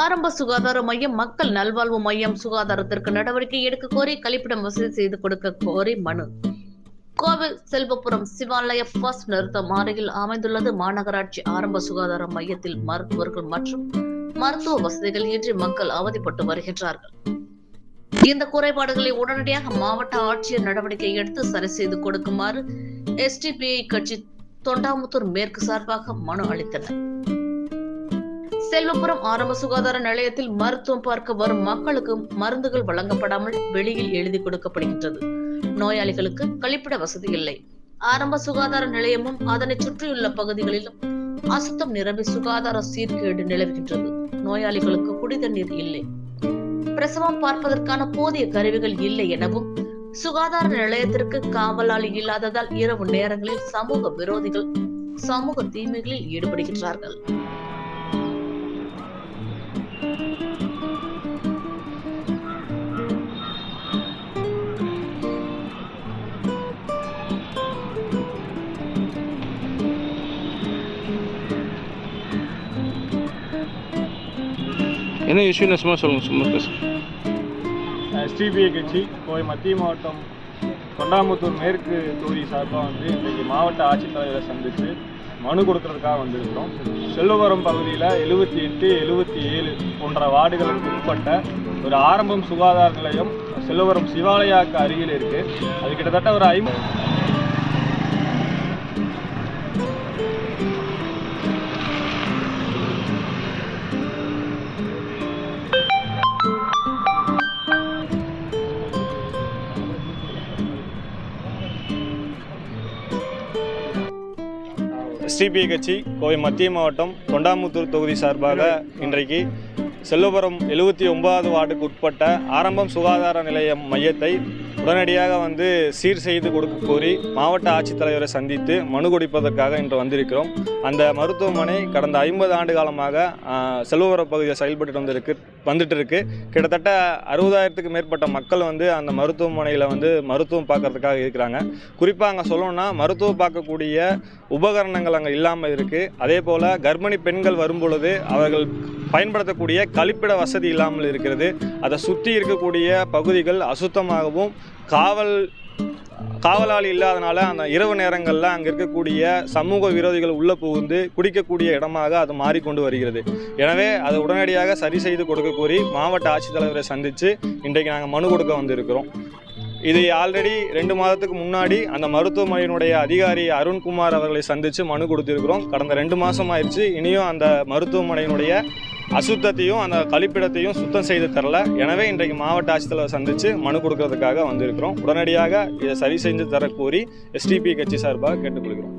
ஆரம்ப சுகாதார மையம் மக்கள் நல்வாழ்வு மையம் சுகாதாரத்திற்கு நடவடிக்கை எடுக்க கோரி கழிப்பிடம் வசதி செய்து கொடுக்க கோரி மனு. கோவை செல்வபுரம் சிவாலய பஸ் நிறுத்தம் அருகில் அமைந்துள்ளது. மாநகராட்சி ஆரம்ப சுகாதார மையத்தில் மருத்துவர்கள் மற்றும் மருத்துவ வசதிகள் இன்றி மக்கள் அவதிப்பட்டு வருகின்றார்கள். இந்த குறைபாடுகளை உடனடியாக மாவட்ட ஆட்சியர் நடவடிக்கை எடுத்து சரி செய்து கொடுக்குமாறு எஸ்டிபிஐ கட்சி தொண்டாமுத்தூர் மேற்கு சார்பாக மனு அளித்தனர். செல்வபுரம் ஆரம்ப சுகாதார நிலையத்தில் மருத்துவம் பார்க்க வரும் மக்களுக்கு மருந்துகள் வழங்கப்படாமல் வெளியில் எழுதி கொடுக்கப்படுகின்றது. நோயாளிகளுக்கு கழிப்பிட வசதி இல்லை. ஆரம்ப சுகாதார நிலையமும் அதனை சுற்றியுள்ள பகுதிகளிலும் அசுத்தம் நிரம்பி சுகாதார சீர்கேடு நிலவுகின்றது. நோயாளிகளுக்கு குடிதண்ணீர் இல்லை. பிரசவம் பார்ப்பதற்கான போதிய கருவிகள் இல்லை எனவும் சுகாதார நிலையத்திற்கு காவலாளி இல்லாததால் இரவு நேரங்களில் சமூக விரோதிகள் சமூக தீமைகளில் ஈடுபடுகின்றார்கள். என்ன இஷ்யூன்னு சும்மா சொல்லுங்கள் சும்மா பேசுங்க. எஸ்டிபிஐ கட்சி கோவை மத்திய மாவட்டம் கொண்டாமுத்தூர் மேற்கு தொகுதி சார்பாக வந்து இன்றைக்கு மாவட்ட ஆட்சித்தலைவரை சந்தித்து மனு கொடுக்கறதுக்காக வந்திருக்கிறோம். செல்லுவரம் பகுதியில் எழுபத்தி எட்டு எழுபத்தி ஏழு போன்ற வார்டுகளுக்கு உட்பட்ட ஒரு ஆரம்பம் சுகாதார நிலையம் செல்லுவரம் சிவாலயாவுக்கு அருகில் இருக்குது அது கிட்டத்தட்ட ஒரு ஐம்பது எஸ்டிபிஐ கட்சி கோவை மத்திய மாவட்டம் தொண்டாமுத்தூர் தொகுதி சார்பாக இன்றைக்கு செல்லுபுரம் எழுபத்தி ஒன்பதாவது வார்டுக்கு உட்பட்ட ஆரம்பம் சுகாதார நிலையம் மையத்தை உடனடியாக வந்து சீர் செய்து கொடுக்க கோரி மாவட்ட ஆட்சித்தலைவரை சந்தித்து மனு கொடுப்பதற்காக இன்று வந்திருக்கிறோம். அந்த மருத்துவமனை கடந்த ஐம்பது ஆண்டு காலமாக ஆஹ், செல்வபுரம் பகுதியில் செயல்பட்டு வந்திருக்கு வந்துட்டு இருக்கு கிட்டத்தட்ட அறுபதாயிரத்துக்கு மேற்பட்ட மக்கள் வந்து அந்த மருத்துவமனையில் வந்து மருத்துவம் பார்க்கறதுக்காக இருக்கிறாங்க. குறிப்பாக அங்கே சொல்லணும்னா மருத்துவம் பார்க்கக்கூடிய உபகரணங்கள் அங்கே இல்லாமல் இருக்குது அதே போல் கர்ப்பிணி பெண்கள் வரும்பொழுது அவர்கள் பயன்படுத்தக்கூடிய கழிப்பிட வசதி இல்லாமல் இருக்கிறது. அதை சுற்றி இருக்கக்கூடிய பகுதிகள் அசுத்தமாகவும் காவல் காவலாளி இல்லாதனால அந்த இரவு நேரங்களில் அங்கே இருக்கக்கூடிய சமூக விரோதிகள் உள்ளே புகுந்து குடிக்கக்கூடிய இடமாக அது மாறிக்கொண்டு வருகிறது. எனவே அதை உடனடியாக சரி செய்து கொடுக்க கோரி மாவட்ட ஆட்சித்தலைவரை சந்தித்து இன்றைக்கு நாங்கள் மனு கொடுக்க வந்திருக்கிறோம். இது ஆல்ரெடி ரெண்டு மாதத்துக்கு முன்னாடி அந்த மருத்துவமனையினுடைய அதிகாரி அருண்குமார் அவர்களை சந்தித்து மனு கொடுத்திருக்கிறோம். கடந்த ரெண்டு மாதம் ஆயிடுச்சு. இனியும் அந்த மருத்துவமனையினுடைய அசுத்தத்தையும் அந்த கழிப்பிடத்தையும் சுத்தம் செய்து தரல. எனவே இன்றைக்கு மாவட்ட ஆட்சித்தலைவர் சந்தித்து மனு கொடுக்கறதுக்காக வந்திருக்கிறோம். உடனடியாக இதை சரி செஞ்சு தர கோரி எஸ்டிபி கட்சி சார்பாக கேட்டுக்கொள்கிறோம்.